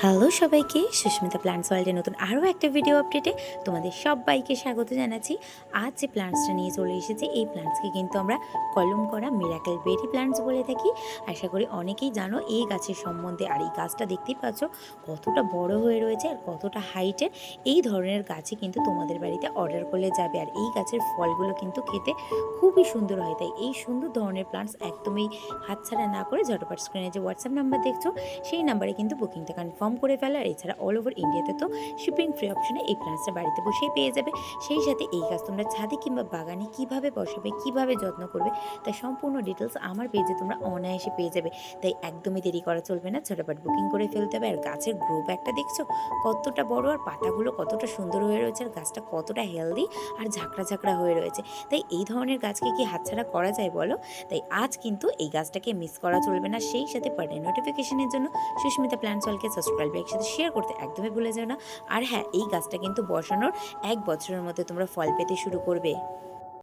Hello সবাইকে, Susmita plants ওয়ার্ল্ডের নতুন আরও একটা ভিডিও আপডেটে তোমাদের সবাইকে স্বাগত জানাচ্ছি। আজ যে প্ল্যান্টসটা নিয়ে চলে এসেছে, এই প্ল্যান্টসকে কিন্তু আমরা কলম করা মিরাকেল বেরি প্ল্যান্টস বলে থাকি। আশা করি অনেকেই জানো এই গাছের সম্বন্ধে, আর এই গাছটা দেখতেই পাচ্ছ কতটা বড় হয়ে রয়েছে আর কতটা হাইটের এই ধরনের গাছই কিন্তু তোমাদের বাড়িতে অর্ডার করলে যাবে, আর এই গাছের ফলগুলো কিন্তু খেতে খুবই সুন্দর হয়। তাই এই সুন্দর ধরনের প্ল্যান্টস একদমই হাতছাড়া না করে ঝটপট স্ক্রিনে যে হোয়াটসঅ্যাপ নাম্বার দেখছ, সেই নাম্বারে কিন্তু বুকিংটা কনফার্ম করে ফেলা আর এছাড়া অল ওভার ইন্ডিয়াতে তো শিপিং ফ্রি অপশনে এই প্ল্যান্টসটা বাড়িতে বসেই পেয়ে যাবে। সেই সাথে এই গাছ তোমরা ছাদে কিংবা বাগানে কীভাবে বসাবে, কীভাবে যত্ন করবে, তার সম্পূর্ণ ডিটেলস আমার পেজে তোমরা অনায়াসে পেয়ে যাবে। তাই একদমই দেরি করা চলবে না, ঝটপট বুকিং করে ফেলতে হবে। আর গাছের গ্রুপ একটা দেখছ? কতটা বড় আর পাতাগুলো কতটা সুন্দর হয়ে রয়েছে, আর গাছটা কতটা হেলদি আর ঝাঁকড়া ঝাঁকড়া হয়ে রয়েছে। তাই এই ধরনের গাছকে কি হাতছাড়া করা যায় বলো? তাই আজ কিন্তু এই গাছটাকে মিস করা চলবে না। সেই সাথে পার্টে নোটিফিকেশনের জন্য সুস্মিতা প্ল্যান সাবস্ক্রাইব একসাথে শেয়ার করতে একদমই ভুলে যাও না। আর হ্যাঁ এই গাছটা কিন্তু বসানোর এক বছরের মধ্যে তোমরা ফল পেতে শুরু করবে।